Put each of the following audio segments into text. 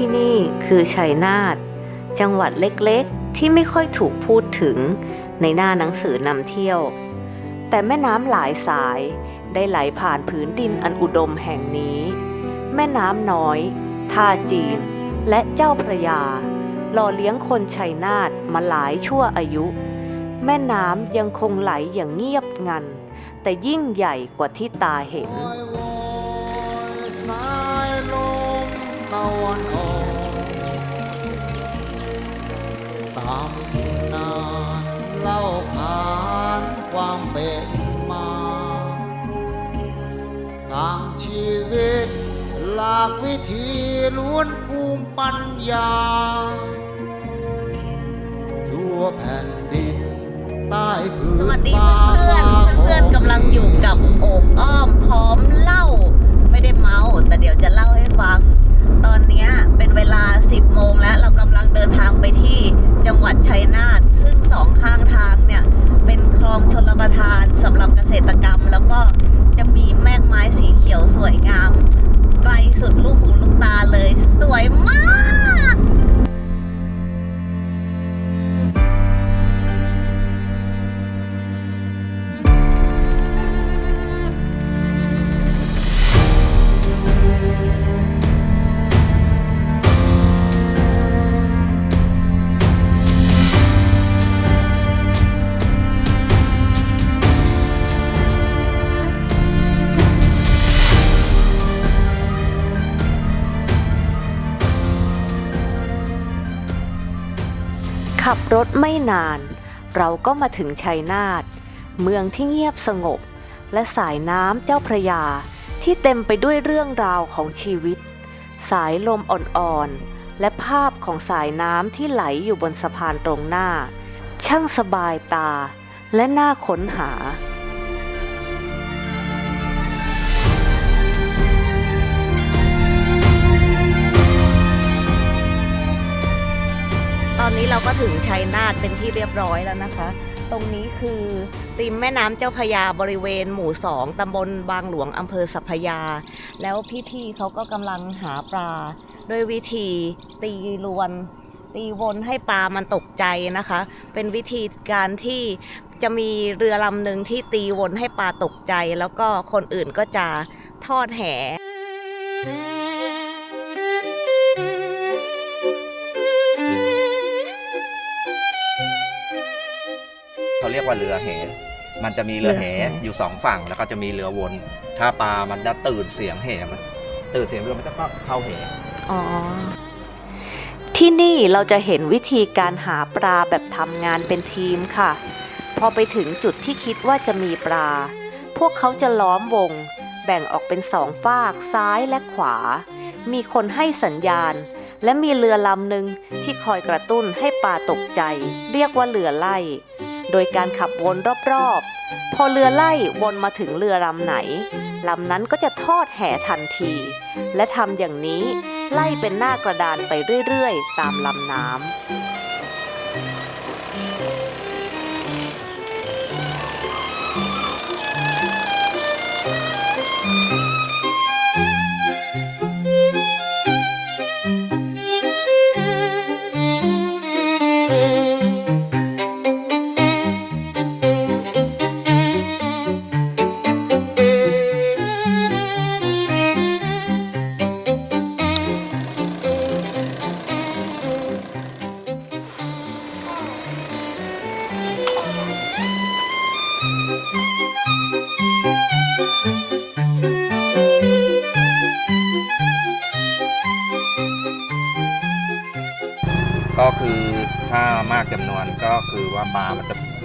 ที่นี่คือชัยนาทจังหวัดเล็กๆ ที่ไม่ค่อยถูกพูดถึงในหน้าหนังสือนำเที่ยว แต่แม่น้ำหลายสายได้ไหลผ่านผืนดินอันอุดมแห่งนี้ แม่น้ำน้อย ท่าจีน และเจ้าพระยา หล่อเลี้ยงคนชัยนาทมาหลายชั่วอายุ แม่น้ำยังคงไหลอย่างเงียบงัน แต่ยิ่งใหญ่กว่าที่ตาเห็น มตะวันออกตำนานเล่าขานความเป็นมาต่างชีวิต หลากวิธีล้วนภูมิปัญญา ทั่วแผ่นดินใต้พื้นสวัสดีฟ้าเพื่อนๆเพื่อนๆกำลังอยู่กับโอบอ้อมพร้อมเล่า ไม่ได้เมาแต่เดี๋ยวจะเล่าให้ฟัง ตอนเนี้ยเป็นเวลา 10 โมงแล้วเรากำลังเดินทางไปที่จังหวัดชัยนาทซึ่งสองข้างทางเนี่ย เป็นคลองชลประทานสำหรับเกษตรกรรม แล้วก็จะมีแมกไม้สีเขียวสวยงาม ไกลสุดลูกหูลูกตาเลย สวยมาก ขับรถไม่นาน เราก็มาถึงชัยนาทเมืองที่เงียบสงบ และสายน้ำเจ้าพระยา ที่เต็มไปด้วยเรื่องราวของชีวิต สายลมอ่อนๆ และภาพของสายน้ำที่ไหลอยู่บนสะพานตรงหน้า ช่างสบายตาและน่าค้นหา นี้เราก็ถึงชัยนาทเป็นที่เรียบร้อยแล้วนะคะ ตรงนี้คือริมแม่น้ำเจ้าพยาบริเวณหมู่สองตำบลบางหลวงอำเภอสัพยา แล้วพี่ๆเขาก็กำลังหาปลาโดยวิธีตีรวน ตีวนให้ปลามันตกใจนะคะ เป็นวิธีการที่จะมีเรือลำหนึ่งที่ตีวนให้ปลาตกใจ แล้วก็คนอื่นก็จะทอดแห เขาเรียกว่าเรือแหมันจะมีเรือแหอยู่สองฝั่งแล้วก็จะมีเรือวน ถ้าปลามันจะตื่นเสียงแหมันตื่นเสียงเรือมันจะก็เข้าแหอ๋อที่นี่เราจะเห็นวิธีการหาปลาแบบทำงานเป็นทีมค่ะ พอไปถึงจุดที่คิดว่าจะมีปลา พวกเขาจะล้อมวง แบ่งออกเป็นสองฝากซ้ายและขวา มีคนให้สัญญาณ และมีเรือลำหนึ่งที่คอยกระตุ้นให้ปลาตกใจ เรียกว่าเรือไล่ โดยการขับวนรอบๆ พอเรือไล่วนมาถึงเรือลำไหนลำนั้นก็จะทอดแห่ทันที และทำอย่างนี้ไล่เป็นหน้ากระดานไปเรื่อยๆ ตามลำน้ำ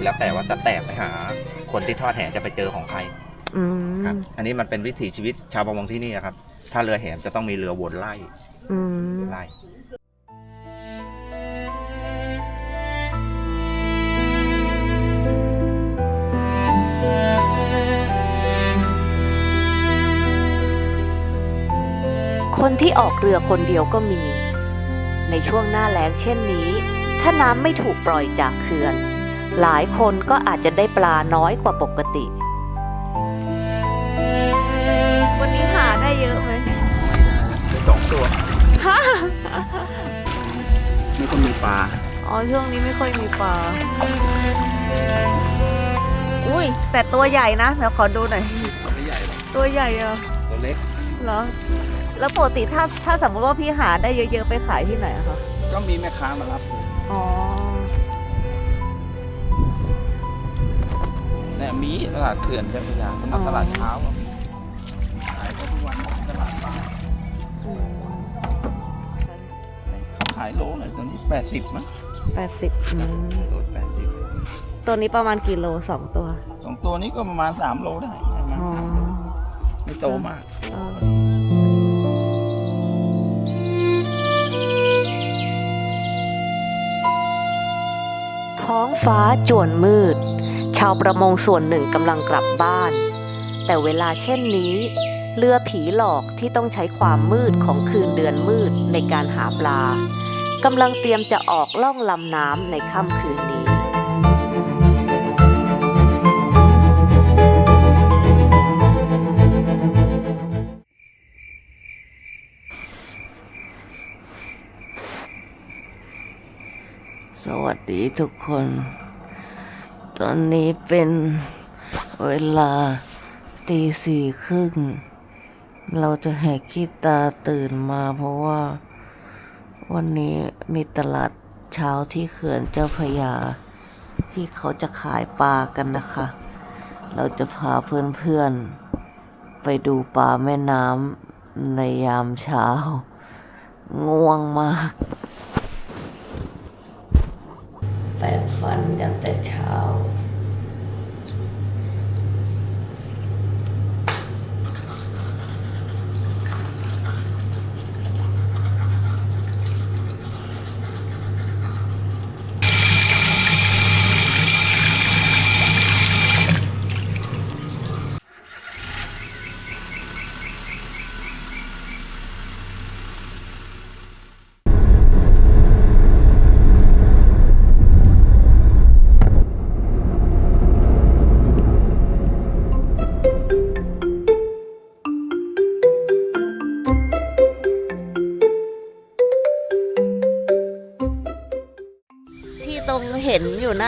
แล้วแต่ว่าจะแตกไปหา คนที่ทอดแหจะไปเจอของใครอืมครับ อันนี้มันเป็นวิถีชีวิตชาวประมงที่นี่ครับ ถ้าเรือแหจะต้องมีเรือวนไล่อืมไล่ คนที่ออกเรือคนเดียวก็มี ในช่วงหน้าแล้งเช่นนี้ ถ้าน้ำไม่ถูกปล่อยจากเขื่อน หลายคนก็อาจจะได้ปลาน้อยกว่าปกติ วันนี้หาได้เยอะไหมสองตัวฮะไม่ค่อยมีปลา อ๋อ ช่วงนี้ไม่ค่อยมีปลา อุ้ย แต่ตัวใหญ่นะเดี๋ยวขอดูหน่อย ตัวไม่ใหญ่หรอกตัวใหญ่อะตัวเล็ก เหรอ แล้วปกติถ้าถ้าสมมติว่าพี่หาได้เยอะๆไปขายที่ไหนอะคะ ก็มีแม่ค้ามารับ เนี่ยมีตลาดเขื่อนเจ้าพระยาสำหรับอ๋อตลาดเช้าอะขายก็ทุกวันตลาดปลาเขาขายโลเลยตอนนี้แปดสิบมั้งแปดสิบโลแปดสิบตัวนี้ประมาณกี่โลสองตัวสองตัวนี้ก็ประมาณสามโลได้ประมาณอ๋อสามโลไม่โตมากอ๋อท้องฟ้าจวนมืดชาวประมงส่วนหนึ่งกำลังกลับบ้าน แต่เวลาเช่นนี้ เรือผีหลอกที่ต้องใช้ความมืดของคืนเดือนมืดในการหาปลากำลังเตรียมจะออกล่องลำน้ำในค่ำคืนนี้สวัสดีทุกคน ตอนนี้เป็นเวลาตีสี่ครึ่ง เราจะแหกขี้ตาตื่นมาเพราะว่า วันนี้มีตลาดเช้าที่เขื่อนเจ้าพยา ที่เขาจะขายปลากันนะคะ เราจะพาเพื่อนๆ ไปดูปลาแม่น้ำในยามเช้า ง่วงมาก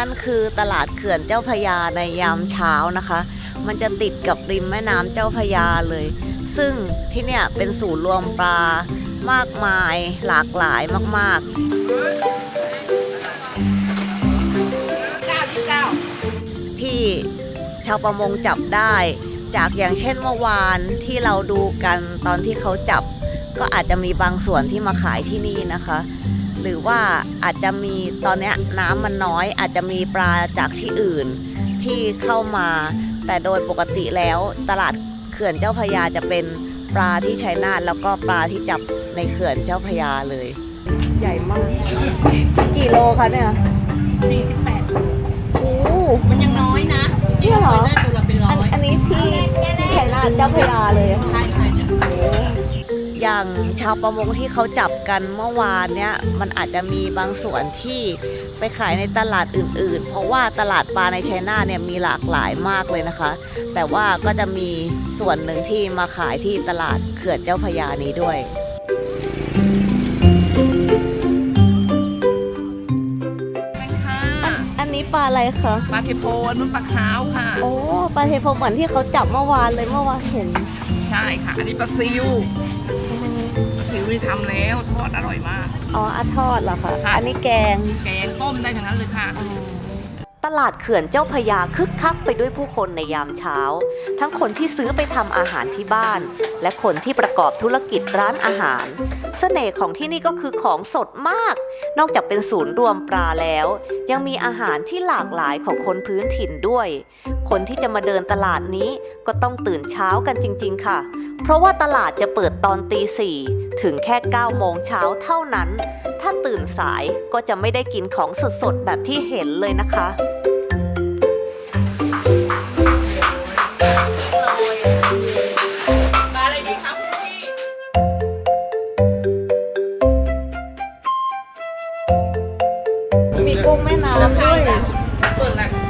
นั่นคือตลาดเขื่อนเจ้าพยาในยามเช้านะคะ มันจะติดกับริมแม่น้ำเจ้าพยาเลย ซึ่งที่เนี่ยเป็นศูนย์รวมปลามากมายหลากหลายมาก ๆ ที่ชาวประมงจับได้จากอย่างเช่นเมื่อวานที่เราดูกันตอนที่เขาจับ ก็อาจจะมีบางส่วนที่มาขายที่นี่นะคะ หรือว่าอาจจะมีตอนเนี้ยน้ำมันน้อย อาจจะมีปลาจากที่อื่นที่เข้ามา แต่โดยปกติแล้วตลาดเขื่อนเจ้าพระยาจะเป็นปลาที่ชัยนาทแล้วก็ปลาที่จับในเขื่อนเจ้าพระยาเลย ใหญ่มาก กี่โลคะเนี่ย48โอ้มันยังน้อยนะจริงๆเราเคยได้ตัวละเป็นร้อัอนยอันนี้ที่ที่ชัยนาทเจ้าพระยาเลยใช่ใช่จ้ะ อย่างชาวประมงที่เขาจับกันเมื่อวานเนี่ยมันอาจจะมีบางส่วนที่ไปขายในตลาดอื่น ๆ เพราะว่าตลาดปลาในชัยนาทเนี่ยมีหลากหลายมากเลยนะคะ แต่ว่าก็จะมีส่วนหนึ่งที่มาขายที่ตลาดเขื่อนเจ้าพระยานี้ด้วยอันอันนี้ปลาอะไรคะปลาเทโพอันนู้นปลาขาวค่ะ โอ้ปลาเทโพเหมือนที่เขาจับเมื่อวานเลยเมื่อวานเห็น ใช่ค่ะ อันนี้ปลาซิวปลาซิวนี่ทำแล้วทอดอร่อยมาก อ๋ออาทอดเหรอคะค่ะอันนี้แกง แกงต้มได้ทั้งนั้นเลยค่ะ ตลาดเขื่อนเจ้าพยาคึกคักไปด้วยผู้คนในยามเช้า ทั้งคนที่ซื้อไปทำอาหารที่บ้าน และคนที่ประกอบธุรกิจร้านอาหารเสน่ห์ของที่นี่ก็คือของสดมาก นอกจากเป็นศูนย์รวมปลาแล้ว ยังมีอาหารที่หลากหลายของคนพื้นถิ่นด้วย คนที่จะมาเดินตลาดนี้ก็ต้องตื่นเช้ากันจริง ๆ ค่ะ เพราะว่าตลาดจะเปิดตอนตีสี่ถึงแค่9โมงเช้าเท่านั้น ถ้าตื่นสายก็จะไม่ได้กินของสดๆ แบบที่เห็นเลยนะคะปลาอะไรดีครับพี่ มีกุ้งแม่น้ำด้วย เปิดละ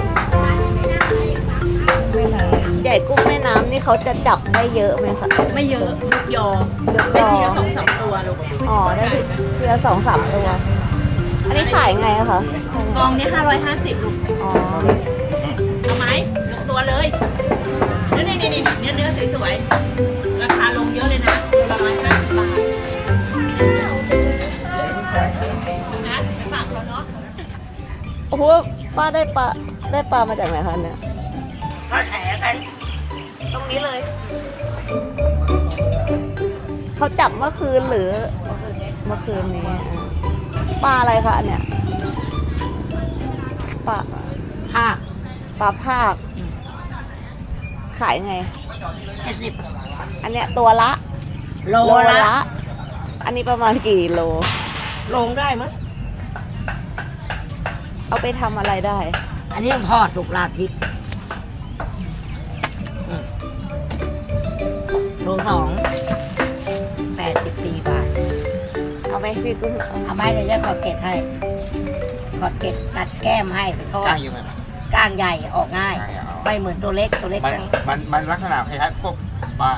ญ่กุ้งแม่น้ำนี่เขาจะจับได้เยอะไหมคะ ไม่เยอะลูกยอเยอะได้ยทีอละสองสามตัวลูกอ๋อได้ทีละสองสามตัว อันนี้ขายไงอะคะกองนี้ห้าร้อยห้าสิบลูกอ๋อเอาไหมยกตัวเลยนี่นี่นี่นี่เนื้อเนื้อสวยๆราคาลงเยอะเลยนะตัวละร้อยห้าสิบบาทนะไปฝากเขาเนาะโอ้โหป้าได้ปลาได้ปลามาจากไหนคะเนี่ยก็แถกันตรง นี้เลย เขาจับเมื่อคืนหรือเมื่อคืนนี้อะปลาอะไรคะอันเนี่ยปลาภาคปลาภาค ขายไงแค่สิบอันเนี้ยตัวละโลละ อันนี้ประมาณกี่โล ลงได้มั้ยเอาไปทำอะไรได้ อันนี้ทอดสุกราดพริก โลสองแปดสิบสี่บาท เอาไปพี่กุ้งเอาเอาไม้เลยจะขอดเกล็ดให้ขอดเกล็ดตัดแก้มให้ไปทอดจ้างเยอะไหมก้างใหญ่ออกง่ายก้างใหญ่ออกไม่เหมือนตัวเล็กตัวเล็กมันจังมันมันลักษณะคล้ายๆพวกปลา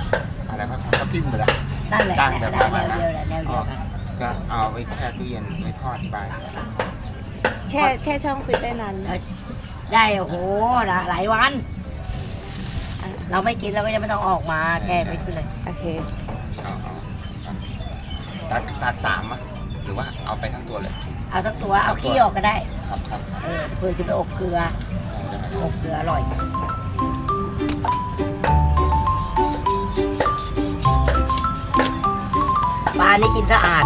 อะไรพวกทับทิมเลยนะนั่นแหละจ้างแนแบบวประมาณแนนั้วนเดียวแหละแนวเดียวกันก็เอาไว้แช่ตู้เย็นไว้ทอดที่บ้านเนี่ยแช่แช่ช่องฟิตได้นานไหมได้โอ้โหหลายวัน เราไม่กินเราก็จะไม่ต้องออกมาแช่ไปเลย โอเค เอาเอาเอาตัดตัดสามอะหรือว่าเอาไปทั้งตัวเลย เอาทั้งตัวเอาขี้ออกก็ได้ ครับครับเออเพื่อจะไปอบเกลือ ได้ได้ อบเกลืออร่อย ปลานี่กินสะอาด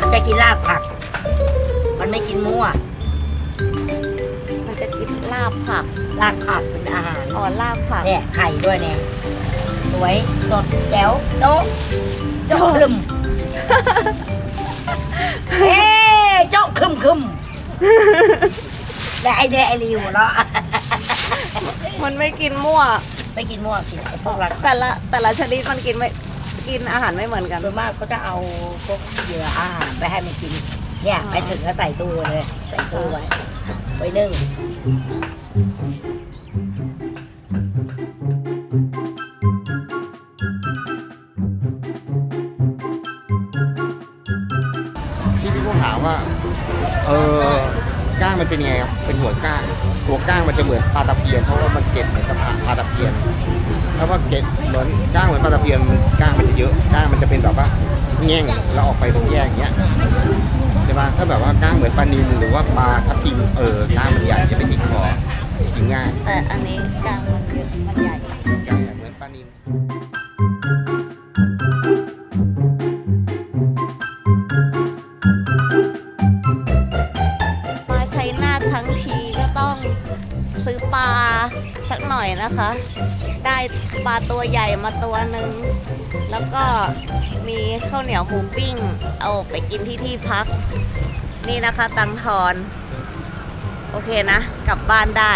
มันจะกินรากผัก มันไม่กินมั่ว มันจะกินลาบผัก รากผักเป็นอาหารอ๋อลาบผักเนี่ยไข่ด้วยเนี่ยสวยสดแจ๋วโจ๊ะโจ๊ะครึมเอ๊ะโจ๊ะครึมครึมและไอเดียไอรีหัวเราะมันไม่กินมั่วไม่กินมั่วกินไอ้พวกรักแต่ละแต่ละชนิดมันกินไม่กินอาหารไม่เหมือนกันโดยมากเขาจะเอาพวกเหยื่ออาหารไปให้มันกิน เนี่ยอ๋อไปถึงก็ใส่ตู้เลย ใส่ตู้ไว้ ไว้นึ่งพี่พี่พวกถามว่า เออก้างมันเป็นยังไงครับ เป็นหัวก้างตัวก้างมันจะเหมือนปลาตะเพียน เพราะว่ามันเกล็ดเหมือนกับปลาตะเพียน ถ้าว่าเกล็ดเหมือนก้างเหมือนปลาตะเพียนมันก้างมันจะเยอะ ก้างมันจะเป็นแบบว่าแง่งแล้วออกไปตรงแยกอย่างเงี้ย ช่ปะถ้าแบบว่าก้างเหมือนปลานิลหรือว่าปลาทับทิมเออก้างมันใหญ่จะไปติดคอกินง่ายแต่อันนี้กลางมันเยอะมันใหญ่ ใหญ่เหมือนปลานิลมาใช้หน้าททั้งทีก็ต้องซื้อปลาสักหน่อยนะคะ ได้ปลาตัวใหญ่มาตัวหนึ่งแล้วก็มีข้าวเหนียวหมูปิ้ง เอาไปกินที่ที่พัก นี่นะคะ ตังทอน โอเคนะ กลับบ้านได้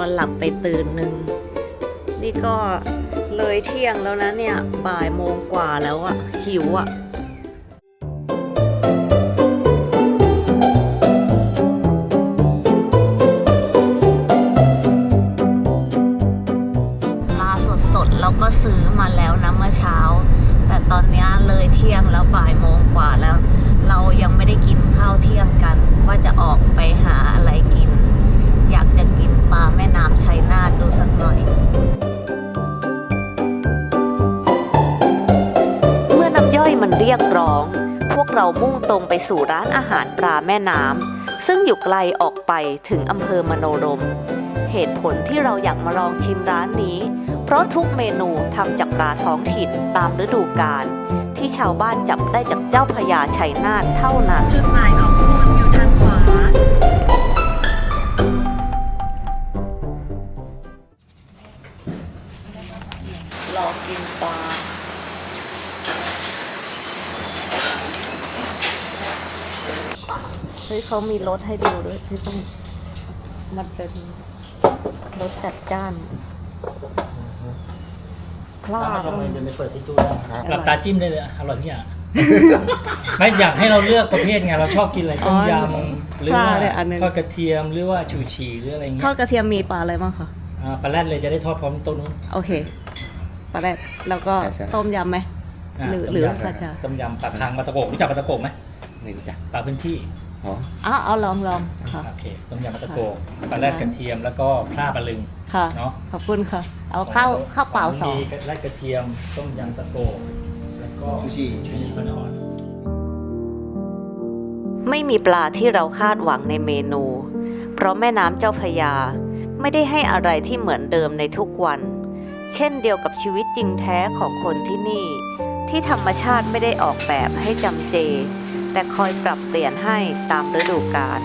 อนหลับไปตื่นหนึ่ง นี่ก็เลยเที่ยงแล้วนะเนี่ยบ่ายโมงกว่าแล้วอะหิวอะ สู่ร้านอาหารปลาแม่น้ำซึ่งอยู่ไกลออกไปถึงอำเภอมโนรม เหตุผลที่เราอยากมาลองชิมร้านนี้ เพราะทุกเมนูทำจากปลาท้องถิ่นตามฤดูกาลที่ชาวบ้านจับได้จากเจ้าพระยาชัยนาทเท่านั้นจุดหมายของ ฮ้ยเขามีรสให้ดูด้วยพี่ต้องมันเป็นรสจัดจ้านพลาดทำไมจะไม่เปิดที่ตู้ได้หลับตาจิ้มได้เลยอร่อยทุกอย่างไม่อยากให้เราเลือกประเภทไงเราชอบกินอะไรต้มยำหรือว่าทอดกระเทียมหรือว่าชูชีหรืออะไรเงี้ทอยดกระเทียมมีปลาอะไรบ้างคะอ่าปลาแรดเลยจะได้ทอดพร้อมต้นนู้นโอเคปลาแรดแล้วก็ต้มยำไหมาหรือต้มหรือยำผัดชาต้มยำปลาคางปลาตะโกกรู้จักปลาตะโกกไหมไม่รู้จักปลาพื้นที่ อ๋ออ๋อเอาลองลองค่ะ โอเคต้มยำปลาตะโกกปลาแรดกระเทียมแล้วก็พร่าปลาลึงค่ะ เนาะขอบคุณค่ะ เอาข้าวข้าวเปล่าสองมีแรดกระเทียมต้มยำตะโกกแล้วก็ชูชีชูชีปลาหนอนไม่มีปลาที่เราคาดหวังในเมนู เพราะแม่น้ำเจ้าพระยา ไม่ได้ให้อะไรที่เหมือนเดิมในทุกวัน เช่นเดียวกับชีวิตจริงแท้ของคนที่นี่ ที่ธรรมชาติไม่ได้ออกแบบให้จำเจ แต่คอยปรับเปลี่ยนให้ตามฤดูกาล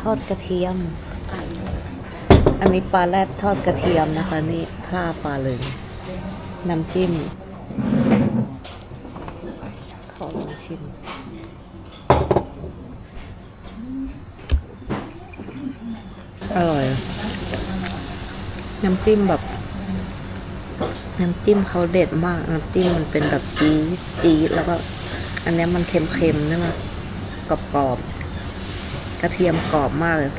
ทอดกระเทียม อันนี้ปลาแรดทอดกระเทียมนะคะ นี่พลาปลาเลย น้ำจิ้ม ขอลองชิมอร่อย น้ำจิ้มแบบ น้ำจิ้มเขาเด็ดมาก น้ำจิ้มมันเป็นแบบจี๊ดจี๊ดแล้วก็ อันนี้มันเค็มๆใช่ไหมกรอบๆ กระเทียมกรอบมากเลย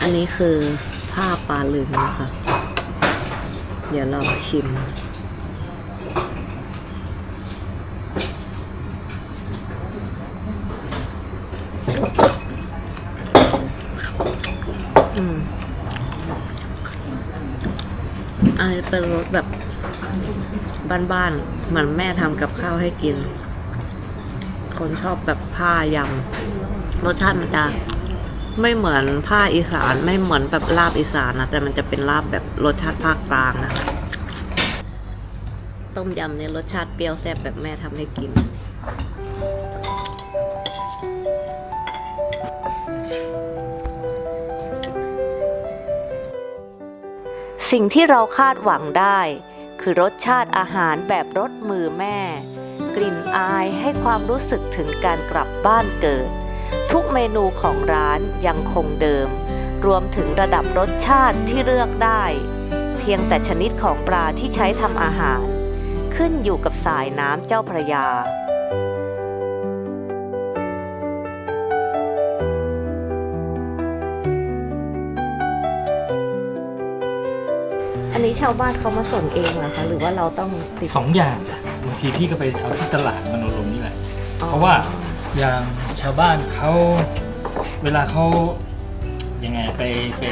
อันนี้คือผ้าปลาลึงนะคะ เดี๋ยวลองชิม อืมอันนี้เป็นรสแบบบ้านๆเหมือนแม่ทำกับข้าวให้กิน คนชอบแบบผ้ายำรสชาติมันจะไม่เหมือนผ้าอีสานไม่เหมือนแบบลาบอีสานนะแต่มันจะเป็นลาบแบบรสชาติภาคกลางนะคะต้มยำเนี่ยรสชาติเปรี้ยวแซ่บแบบแม่ทำให้กิน สิ่งที่เราคาดหวังได้ คือรสชาติอาหารแบบรสมือแม่ กลิ่นอายให้ความรู้สึกถึงการกลับบ้านเกิด ทุกเมนูของร้านยังคงเดิม รวมถึงระดับรสชาติที่เลือกได้ เพียงแต่ชนิดของปลาที่ใช้ทำอาหาร ขึ้นอยู่กับสายน้ำเจ้าพระยาอันนี้ชาวบ้านเขามาส่งเองเหรอคะ หรือว่าเราต้องติดสองอย่างจ้ะบางทีพี่ก็ไปเอาที่ตลาดมโนรมนี่แหละ เพราะว่าอย่างชาวบ้านเขาเวลาเขายังไงไปไป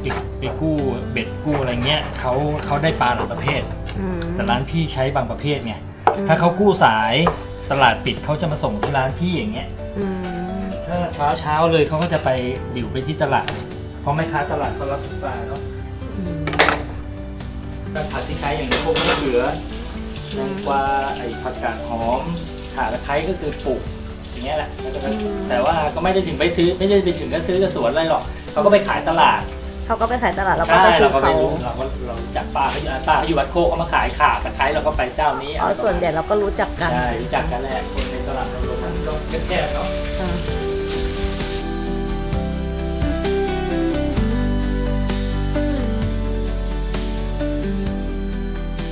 ไปไปกู้เบ็ดกู้อะไรเงี้ยเขาเขาได้ปลาหลายประเภท อืม แต่ร้านพี่ใช้บางประเภทไงอืม ถ้าเขากู้สายตลาดปิดเขาจะมาส่งที่ร้านพี่อย่างเงี้ย อืมถ้าเช้าเช้าๆเลยเขาก็จะไปดิวไปที่ตลาด เพราะแม่ค้าตลาดเขารับทุกปลาเนาะอืมก็ผัดที่ใช้อย่างนี้พวกมะเขือ แตงกวาไอ้ผักกาดหอมข่าตะไคร้ก็คือปลูกอย่างเงี้ยแหละแล้วก็แต่ว่าก็ไม่ได้ถึงไปซื้อไม่ได้ไปถึงก็ซื้อกับสวนอะไรหรอกเขาก็ไปขายตลาดเขาก็ไปขายตลาดแล้วก็ใช่ไปซื้เราอก็ไปเขารู้เราก็เรารู้จักป้าเขาอยู่ป้าเขาอยู่วัดโคกเขามาขายข่าตะไคร้เราก็ไปเจ้านี้อ๋อส่วนใหญ่เราก็รู้จักกันใช่รู้จักกันแหละคนในตลาดเราลงมันก็แคบๆเนาะ อ่า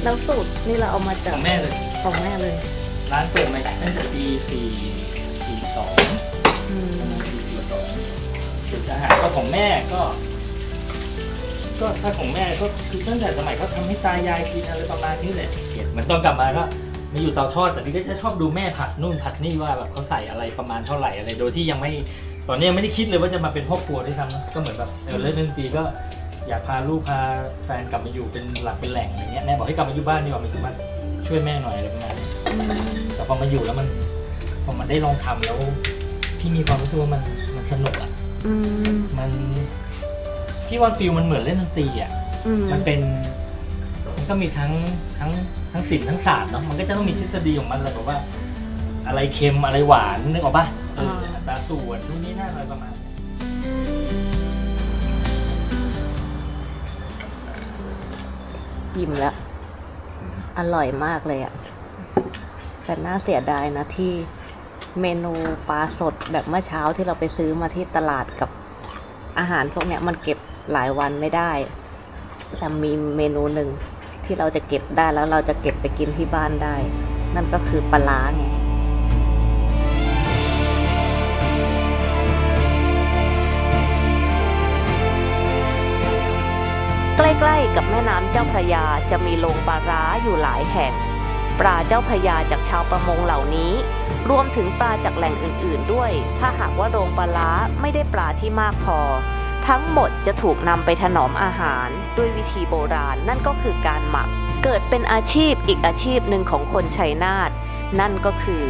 แล้วสูตรนี่เราเอามาขจากองแม่เลย ของแม่เลยร้านเปิดมาตั้งแต่ปีสี่สี่สองอืมปีสี่สองสูตรอาหารก็ของแม่ก็ ก็ถ้าของแม่ก็คือตั้งแต่สมัยเขาทำให้ตายายกินอะไรประมาณนี้แหละเก็บเหมือนตอนกลับมาก็มาอยู่เตาทอดแต่พี่ก็จะชอบดูแม่ผัดนู่นผัดนี่ว่าแบบเขาใส่อะไรประมาณเท่าไหร่อะไรโดยที่ยังไม่ตอนนี้ยังไม่ได้คิดเลยว่าจะมาเป็นพ่อครัวด้วยซ้ำนะก็เหมือนแบบเออเรื่องดนตรีก็ อยากพาลูกพาแฟนกลับมาอยู่เป็นหลักเป็นแหล่งอะไรเงี้ยแม่บอกให้กลับมาอยู่บ้านดีกว่ามาอยู่บ้านช่วยแม่หน่อยอะไรประมาณนี้แต่พอมาอยู่แล้วมันพอมันได้ลองทำแล้วพี่มีความรู้สึกว่ามันมันสนุกอะอืมมันพี่ว่าฟิลมันเหมือนเล่นดนตรีอะอืมมันเป็นมันก็มีทั้งทั้งทั้งศิลป์ทั้งศาสตร์เนาะมันก็จะต้องมีทฤษฎีของมันแหละแบบว่า อะไรเค็มอะไรหวานนึกออกปะเอออัตราส่วนนู่นนี่นั่นอะไรประมาณ อิ่มแล้ว อร่อยมากเลยอะแต่น่าเสียดายนะที่เมนูปลาสดแบบเมื่อเช้าที่เราไปซื้อมาที่ตลาดกับอาหารพวกเนี้ยมันเก็บหลายวันไม่ได้ แต่มีเมนูหนึ่งที่เราจะเก็บได้แล้วเราจะเก็บไปกินที่บ้านได้ นั่นก็คือปลาร้าไงใกล้ๆกับ แม่น้ำเจ้าพระยาจะมีโรงปลาร้าอยู่หลายแห่ง ปลาเจ้าพระยาจากชาวประมงเหล่านี้ รวมถึงปลาจากแหล่งอื่นๆด้วย ถ้าหากว่าโรงปลาร้าไม่ได้ปลาที่มากพอ ทั้งหมดจะถูกนำไปถนอมอาหารด้วยวิธีโบราณนั่นก็คือการหมัก เกิดเป็นอาชีพอีกอาชีพหนึ่งของคนชัยนาทนั่นก็คือ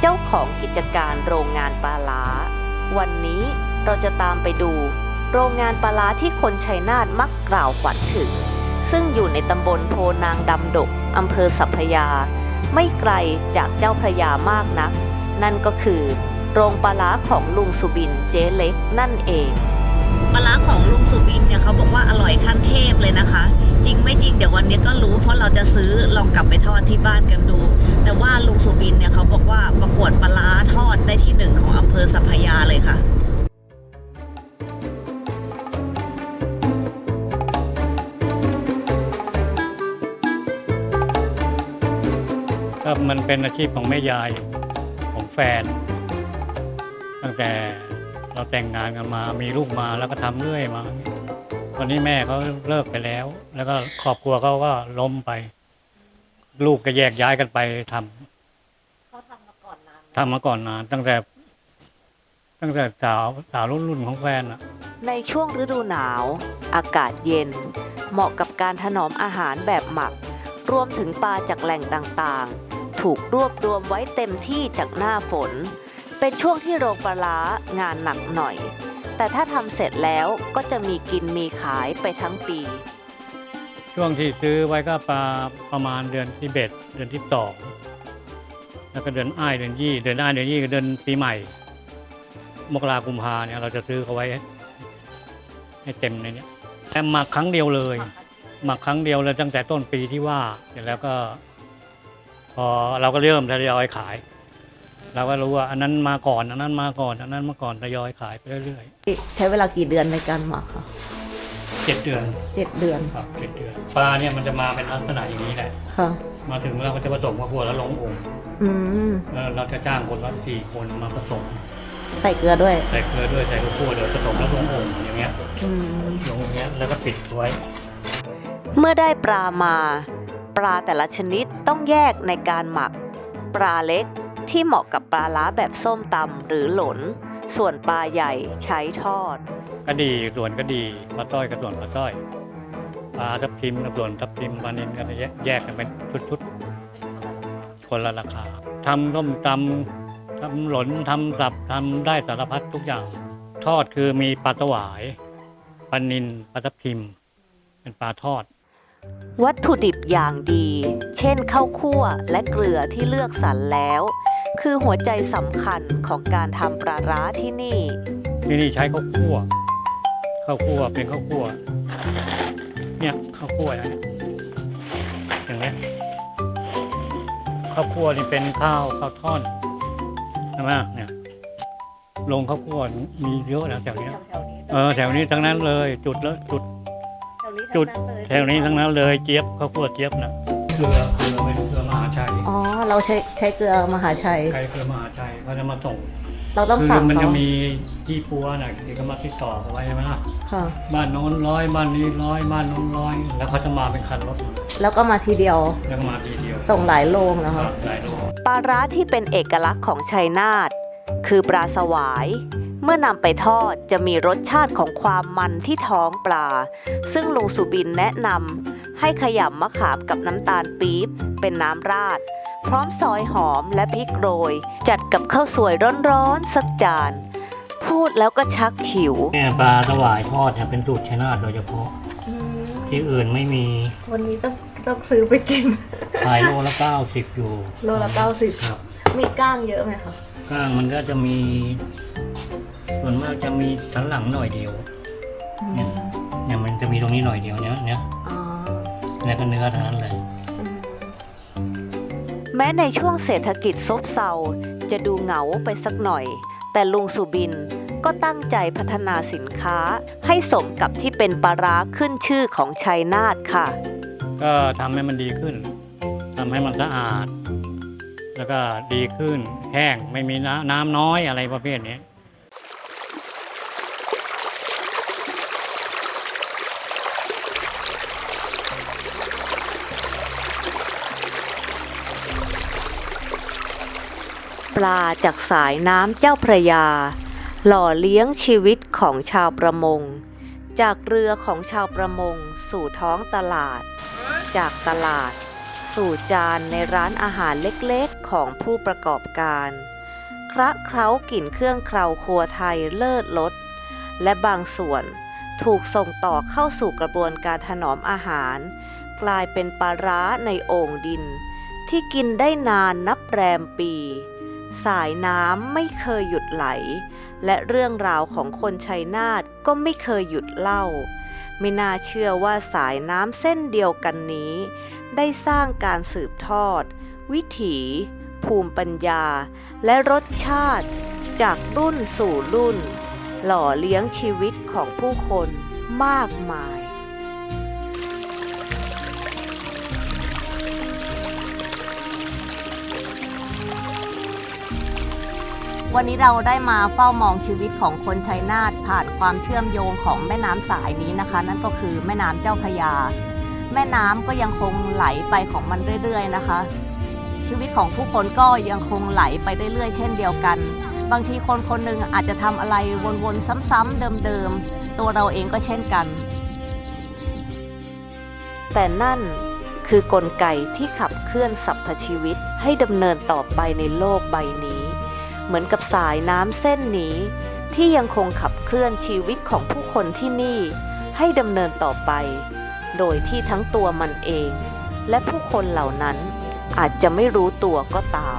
เจ้าของกิจการโรงงานปลาร้า วันนี้เราจะตามไปดูโรงงานปลาร้าที่คนชัยนาทมักกล่าวฝันถึง ซึ่งอยู่ในตำบลโพนางดำดกอำเภอสัพพยา ไม่ไกลจากเจ้าพระยามากนัก นั่นก็คือ โรงปลาร้าของลุงสุบินเจ๊เล็กนั่นเองปลาร้าของลุงสุบินเนี่ยเขาบอกว่าอร่อยขั้นเทพเลยนะคะ จริงไม่จริงเดี๋ยววันนี้ก็รู้เพราะเราจะซื้อลองกลับไปทอดที่บ้านกันดู แต่ว่าลุงสุบินเนี่ยเขาบอกว่าประกวดปลาร้าทอดได้ที่หนึ่งของอำเภอสัพพยาเลยค่ะ ก็มันเป็นอาชีพของแม่ยายของแฟน ตั้งแต่เราแต่งงานกันมามีลูกมาแล้วก็ทำเรื่อยมาตอนนี้แม่เขาเลิกไปแล้ว แล้วก็ครอบครัวเขาก็ล้มไป ลูกก็แยกย้ายกันไปทำเขาทำมาก่อนนานทำมาก่อนนาน ตั้งแต่ ตั้งแต่สาวสาวรุ่นรุ่นของแฟนอะในช่วงฤดูหนาว อากาศเย็น เหมาะกับการถนอมอาหารแบบหมัก รวมถึงปลาจากแหล่งต่างๆ ถูกรวบรวมไว้เต็มที่จากหน้าฝน เป็นช่วงที่โรงปลาร้างานหนักหน่อย แต่ถ้าทำเสร็จแล้วก็จะมีกินมีขายไปทั้งปี ช่วงที่ซื้อไว้ก็ปลาประมาณเดือนที่เบ็ดเดือนที่สองแล้วก็เดือนอ้ายเดือนยี่ เดือนอ้ายเดือนยี่ก็เดือนปีใหม่ มกรากุมภาเนี่ยเราจะซื้อเขาไว้ ให้ให้เต็มในเนี้ยแต่หมักครั้งเดียวเลยหมักครั้งเดียวเลยตั้งแต่ต้นปีที่ว่าเสร็จแล้วก็ พอเราก็เริ่มทยอยขาย เราก็รู้ว่าอันนั้นมาก่อน อันนั้นมาก่อน อันนั้นมาก่อนทยอยขายไปเรื่อยใช้เวลากี่เดือนในการหมักคะๆเจ็ดเดือนเจ็ดเดือนครับเจ็ดเดือนปลาเนี่ยมันจะมาเป็นลักษณะอย่างนี้แหละ ค่ะ มาถึงเราก็จะผสมกับพวกแล้วลงองค์อืมแล้วเราจะจ้างคนละสี่คนมาผสมใส่เกลือด้วย ใส่เกลือด้วยใส่ข้าวคั่วเดี๋ยวผสมแล้วลงองค์อย่างเงี้ยอืม ลงอย่างเงี้ยแล้วก็ปิดไว้ เมื่อได้ปลามา ปลาแต่ละชนิดต้องแยกในการหมัก ปลาเล็กที่เหมาะกับปลาล้าแบบส้มตำหรือหลน ส่วนปลาใหญ่ใช้ทอดก็ดีส่วนก็ดีปลาต้อยกับส่วนปลาต้อยปลาทับทิมกับส่วนทับทิมปลานินกันแยกแยกกันเป็นชุดๆคนละราคาทำต้มตำทำหลนทำสับทำได้สารพัดทุกอย่าง ทอดคือมีปลาสวายปลานินปลาทับทิม เป็นปลาทอด วัตถุดิบอย่างดี เช่นข้าวคั่วและเกลือที่เลือกสรรแล้ว คือหัวใจสำคัญของการทำปลาร้าที่นี่ ที่นี่ใช้ข้าวคั่วข้าวคั่วเป็นข้าวคั่วเนี่ยข้าวคั่วอย่างเนี้ยอย่างเนี้ยข้าวคั่วนี่เป็นข้าวข้าวท่อนใช่ไหมเนี่ยลงข้าวคั่วมีเยอะแล้วแถวเนี้ยเออแถวนี้ทั้งนั้นเลยจุดแล้วจุด จุดแถวนี้ทั้งนั้นเลยเจี๊ยบข้าวคั่วเจี๊ยบนะเกลือเกลือไม่เกลือมหาชัยอ๋อ เราใช้ใช้เกลือมหาชัยใครเกลือมหาชัยเขาจะมาส่งเราต้องคือสั่งมันจะเขา มีที่ปัวน่ะที่เขามาติดต่อเอาไว้ใช่ไหมล่ะค่ะ บ้านโน้นร้อยบ้านนี้ร้อยบ้านโน้นร้อยแล้วเขาจะมาเป็นคันรถมาแล้วก็มาทีเดียวแล้วก็มาทีเดียวส่งหลายโรงนะคคะรับหลายโล ปลาร้าที่เป็นเอกลักษณ์ของชัยนาทคือปลาสวาย เมื่อนำไปทอดจะมีรสชาติของความมันที่ท้องปลา ซึ่งลุงสุบินแนะนำให้ขยำมะขามกับน้ำตาลปี๊บเป็นน้ำราด พร้อมซอยหอมและพริกโรย จัดกับข้าวสวยร้อนๆสักจาน พูดแล้วก็ชักหิว แม่ปลาสวายทอดเนี่ยเป็นสูตรชัยนาทโดยเฉพาะ ที่อื่นไม่มี วันนี้ต้องต้องซื้อไปกิน ขายโลละเก้าสิบอยู่ โลละเก้าสิบครับ มีก้างเยอะไหมคะก้างมันก็จะมี ส่วนมากจะมีสันหลังหน่อยเดียว เนี่ยเนี่ยมันจะมีตรงนี้หน่อยเดียวเนี่ยเนี่ยอ๋อแล้วก็เนื้อเท่านั้นเลย แม้ในช่วงเศรษฐกิจซบเซาจะดูเหงาไปสักหน่อย แต่ลุงสุบินก็ตั้งใจพัฒนาสินค้าให้สมกับที่เป็นปลาร้าขึ้นชื่อของชัยนาทค่ะ ก็ทำให้มันดีขึ้นทำให้มันสะอาด แล้วก็ดีขึ้นแห้งไม่มีน้ำน้ำน้อยอะไรประเภทนี้ ปลาจากสายน้ำเจ้าพระยา หล่อเลี้ยงชีวิตของชาวประมง จากเรือของชาวประมง สู่ท้องตลาด จากตลาด สู่จานในร้านอาหารเล็กๆของผู้ประกอบการ คระเคล้ากลิ่นเครื่องเคราครัวไทยเลิศรสและบางส่วนถูกส่งต่อเข้าสู่กระบวนการถนอมอาหาร กลายเป็นปลาร้าในโอ่งดินที่กินได้นานนับแรมปี สายน้ำไม่เคยหยุดไหล และเรื่องราวของคนชัยนาทก็ไม่เคยหยุดเล่า ไม่น่าเชื่อว่าสายน้ำเส้นเดียวกันนี้ ได้สร้างการสืบทอด วิถี ภูมิปัญญา และรสชาติ จากรุ่นสู่รุ่น หล่อเลี้ยงชีวิตของผู้คนมากมาย วันนี้เราได้มาเฝ้ามองชีวิตของคนชัยนาทผ่านความเชื่อมโยงของแม่น้ำสายนี้นะคะ นั่นก็คือแม่น้ำเจ้าพยา แม่น้ำก็ยังคงไหลไปของมันเรื่อยๆนะคะ ชีวิตของผู้คนก็ยังคงไหลไปเรื่อยๆ เช่นเดียวกัน บางทีคนคนหนึ่งอาจจะทำอะไรวนๆซ้ำๆเดิมๆ ตัวเราเองก็เช่นกัน แต่นั่นคือกลไกที่ขับเคลื่อนสรรพชีวิตให้ดำเนินต่อไปในโลกใบนี้ เหมือนกับสายน้ำเส้นนี้ ที่ยังคงขับเคลื่อนชีวิตของผู้คนที่นี่ ให้ดำเนินต่อไป โดยที่ทั้งตัวมันเอง และผู้คนเหล่านั้นอาจจะไม่รู้ตัวก็ตาม